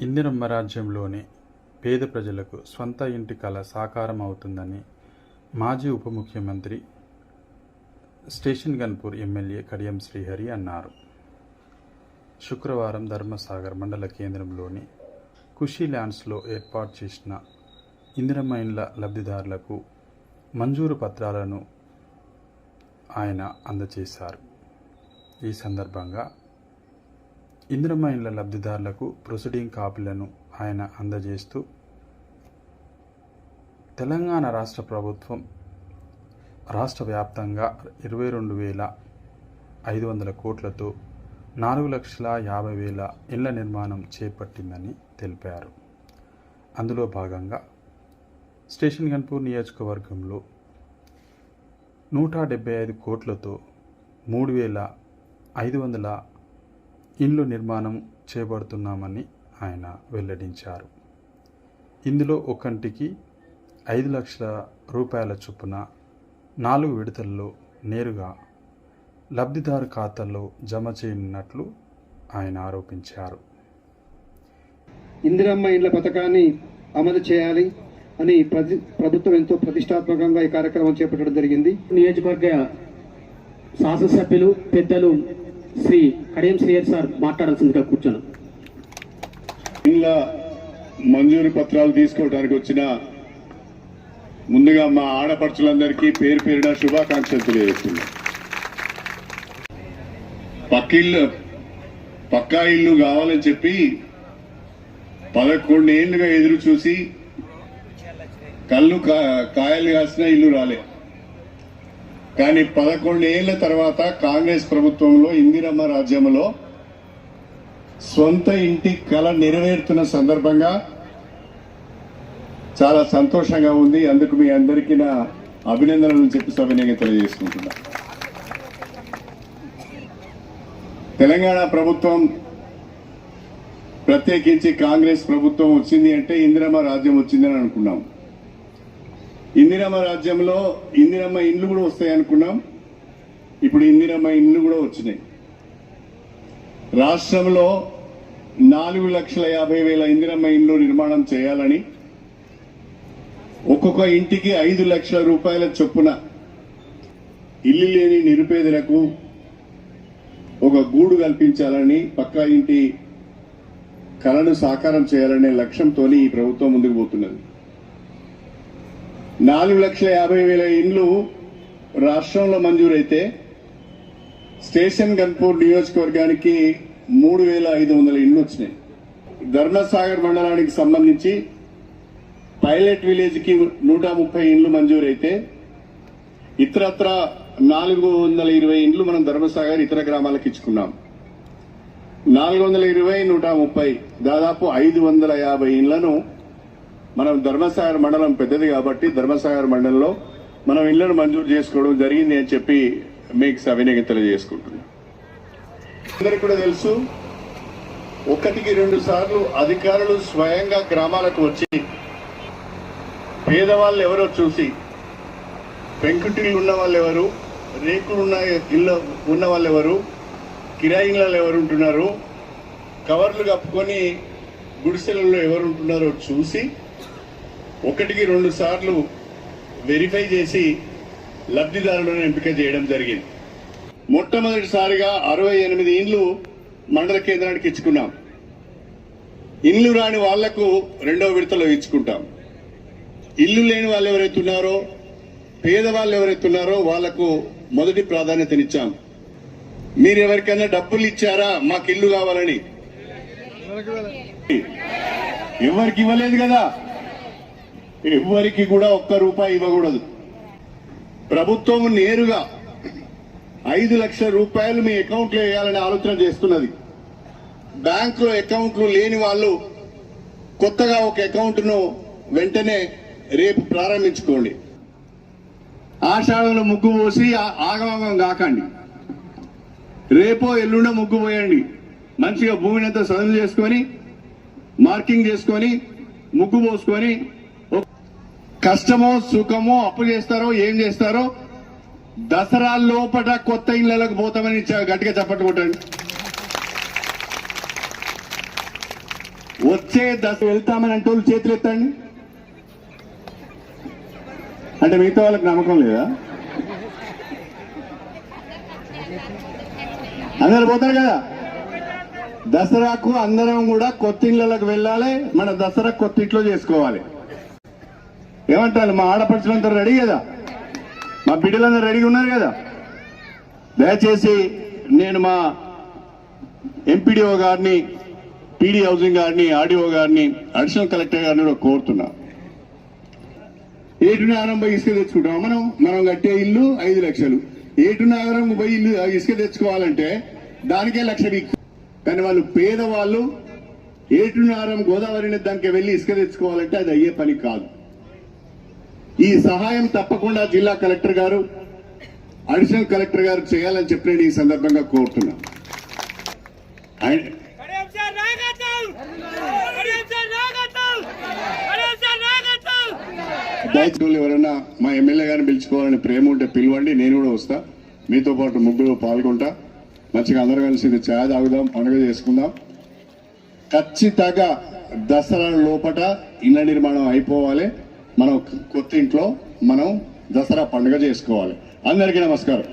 ఇందిరమ్మ రాజ్యంలోని పేద ప్రజలకు స్వంత ఇంటి కళ సాకారం అవుతుందని మాజీ ఉప ముఖ్యమంత్రి స్టేషన్ గన్పూర్ ఎమ్మెల్యే కడియం శ్రీహరి అన్నారు. శుక్రవారం ధర్మసాగర్ మండల కేంద్రంలోని కుషీ ల్యాండ్స్లో ఏర్పాటు చేసిన ఇందిరమ్మ ఇండ్ల లబ్ధిదారులకు మంజూరు పత్రాలను ఆయన అందజేశారు ఈ సందర్భంగా ఇందిరమ్మ ఇండ్ల లబ్ధిదారులకు ప్రొసీడింగ్ కాపీలను ఆయన అందజేస్తూ తెలంగాణ రాష్ట్ర ప్రభుత్వం రాష్ట్ర వ్యాప్తంగా ఇరవై రెండు వేల ఐదు వందల కోట్లతో నాలుగు లక్షల యాభై వేల ఇళ్ళ నిర్మాణం చేపట్టిందని తెలిపారు. అందులో భాగంగా స్టేషన్ గన్పూర్ నియోజకవర్గంలో నూట డెబ్బై ఐదు కోట్లతో మూడు వేల ఐదు వందల ఇండ్లు నిర్మాణం చేపడుతున్నామని ఆయన వెల్లడించారు. ఇందులో ఒక్కంటికి ఐదు లక్షల రూపాయల చొప్పున నాలుగు విడతల్లో నేరుగా లబ్ధిదారు ఖాతాల్లో జమ చేయనున్నట్లు ఆయన ఆరోపించారు. ఇందిరమ్మ ఇండ్ల పథకాన్ని అమలు చేయాలి అని ప్రతి ప్రభుత్వం ఎంతో ప్రతిష్టాత్మకంగా ఈ కార్యక్రమం చేపట్టడం జరిగింది. నియోజకవర్గ శాసనసభ్యులు పెద్దలు శ్రీ కడియం శ్రీయర్ సార్ మాట్లాడాల్సిందిగా కూర్చోను ఇండ్ల మంజూరు పత్రాలు తీసుకోవడానికి వచ్చిన ముందుగా మా ఆడపడుచులందరికీ పేరు పేరున శుభాకాంక్షలు తెలియజేస్తున్నా. పక్కిళ్ళు పక్కా ఇల్లు కావాలని చెప్పి పదకొండేళ్ళుగా ఎదురు చూసి కళ్ళు కాయలు కాసిన ఇల్లు రాలే. కానీ పదకొండు ఏళ్ళ తర్వాత కాంగ్రెస్ ప్రభుత్వంలో ఇందిరమ్మ రాజ్యంలో సొంత ఇంటి కళ నెరవేరుతున్న సందర్భంగా చాలా సంతోషంగా ఉంది. అందుకు మీ అందరికీ నా అభినందనలు చెప్పి సవినయంగా తెలియజేసుకుంటున్నా. తెలంగాణ ప్రభుత్వం ప్రత్యేకించి కాంగ్రెస్ ప్రభుత్వం వచ్చింది అంటే ఇందిరమ్మ రాజ్యం వచ్చిందని అనుకున్నాం. ఇందిరమ్మ రాజ్యంలో ఇందిరమ్మ ఇండ్లు కూడా వస్తాయి అనుకున్నాం. ఇప్పుడు ఇందిరమ్మ ఇండ్లు కూడా వచ్చినాయి. రాష్ట్రంలో నాలుగు లక్షల యాభై వేల ఇందిరమ్మ ఇండ్లు నిర్మాణం చేయాలని ఒక్కొక్క ఇంటికి ఐదు లక్షల రూపాయల చొప్పున ఇల్లు లేని నిరుపేదలకు ఒక గూడు కల్పించాలని పక్కా ఇంటి కళను సాకారం చేయాలనే లక్ష్యంతో ఈ ప్రభుత్వం ముందుకు పోతున్నది. నాలుగు లక్షల యాభై వేల ఇండ్లు రాష్ట్రంలో మంజూరైతే స్టేషన్ గన్పూర్ నియోజకవర్గానికి మూడు వేల ఐదు వందల ఇండ్లు వచ్చినాయి. ధర్మసాగర్ మండలానికి సంబంధించి పైలట్ విలేజ్కి నూట ముప్పై ఇండ్లు మంజూరైతే ఇతరత్ర నాలుగు వందల ఇరవై ఇండ్లు మనం ధర్మసాగర్ ఇతర గ్రామాలకు ఇచ్చుకున్నాం. నాలుగు వందల ఇరవై నూట ముప్పై దాదాపు ఐదు వందల యాభై ఇండ్లను మనం ధర్మసాగర్ మండలం పెద్దది కాబట్టి ధర్మసాగర్ మండలంలో మనం ఇళ్ళను మంజూరు చేసుకోవడం జరిగింది అని చెప్పి మీకు సవినయంగా తెలియజేసుకుంటున్నాం అందరికి కూడా తెలుసు ఒకటికి రెండు సార్లు అధికారులు స్వయంగా గ్రామాలకు వచ్చి పేదవాళ్ళు ఎవరో చూసి పెంకుటిల్లు ఉన్న వాళ్ళు ఎవరు రేకులు ఉన్న ఇల్లు ఉన్న వాళ్ళు ఎవరు కిరాయి ఎవరు ఉంటున్నారు కవర్లు కప్పుకొని గుడిసెలలో ఎవరు ఉంటున్నారో చూసి ఒకటికి రెండు సార్లు వెరిఫై చేసి లబ్ధిదారులను ఎంపిక చేయడం జరిగింది. మొట్టమొదటిసారిగా అరవై ఎనిమిది ఇండ్లు మండల కేంద్రానికి ఇచ్చుకున్నాం. ఇండ్లు రాని వాళ్ళకు రెండవ విడతలో ఇచ్చుకుంటాం. ఇల్లు లేని వాళ్ళు ఎవరైతే ఉన్నారో పేదవాళ్ళు ఎవరైతే ఉన్నారో వాళ్ళకు మొదటి ప్రాధాన్యతనిచ్చాం. మీరు ఎవరికైనా డబ్బులు ఇచ్చారా? మాకు ఇల్లు కావాలని. ఎవరికి ఇవ్వలేదు కదా? ఎవరికి కూడా ఒక్క రూపాయి ఇవ్వకూడదు. ప్రభుత్వం నేరుగా ఐదు లక్షల రూపాయలు మీ అకౌంట్లో వేయాలని ఆలోచన చేస్తున్నది. బ్యాంకులో అకౌంట్లు లేని వాళ్ళు కొత్తగా ఒక అకౌంట్ను వెంటనే రేపు ప్రారంభించుకోండి. ఆషాఢంలో ముగ్గు పోసి ఆగమాగం ఆగమగం కాకండి. రేపో ఎల్లుండో ముగ్గు పోయండి. మంచిగా భూమిని అంతా సదును చేసుకొని మార్కింగ్ చేసుకొని ముగ్గు పోసుకొని కష్టమో సుఖమో అప్పు చేస్తారో ఏం చేస్తారో దసరా లోపల కొత్త ఇళ్ళకు పోతామని గట్టిగా చప్పట్లు కొట్టండి వచ్చే దశ వెళ్తామని అంటే వాళ్ళు చేతులు ఎత్తండి. అంటే మిగతా వాళ్ళకి నమ్మకం లేదా? అందరు పోతారు కదా? దసరాకు అందరం కూడా కొత్త ఇళ్ళకి వెళ్ళాలి మన దసరా కొత్త ఇంట్లో చేసుకోవాలి. ఏమంటారు? మా ఆడపడుచులంతా రెడీ కదా? మా బిడ్డలందరూ రెడీగా ఉన్నారు కదా? దయచేసి నేను మా ఎంపీడీఓ గారిని పీడీ హౌసింగ్ గారిని ఆర్డీఓ గారిని అడిషనల్ కలెక్టర్ గారిని కూడా కోరుతున్నా. ఏటు నగరం పోయి ఇసుక తెచ్చుకుంటాం. మనం మనం కట్టే ఇల్లు ఐదు లక్షలు. ఏటు నగరం పోయి ఇల్లు ఇసుక తెచ్చుకోవాలంటే దానికే లక్ష కానీ వాళ్ళు పేదవాళ్ళు ఏటు నగరం గోదావరి దానికి వెళ్ళి ఇసుక తెచ్చుకోవాలంటే అది అయ్యే పని కాదు. ఈ సహాయం తప్పకుండా జిల్లా కలెక్టర్ గారు అడిషనల్ కలెక్టర్ గారు చేయాలని చెప్పి నేను ఈ సందర్భంగా కోరుతున్నా ఆయన- దయచేసి ఎవరైనా మా ఎమ్మెల్యే గారిని పిలుచుకోవాలని ప్రేమ ఉంటే పిలవండి నేను కూడా వస్తా. మీతో పాటు ముగ్గురు పాల్గొంటా. మంచిగా అందరూ కలిసి ఇది ఛాయ్ తాగుదాం పండుగ చేసుకుందాం. ఖచ్చితంగా దసరా లోపట ఇళ్ళ నిర్మాణం అయిపోవాలి. మనం కొత్త ఇంట్లో మనం దసరా పండుగ చేసుకోవాలి. అందరికీ నమస్కారం.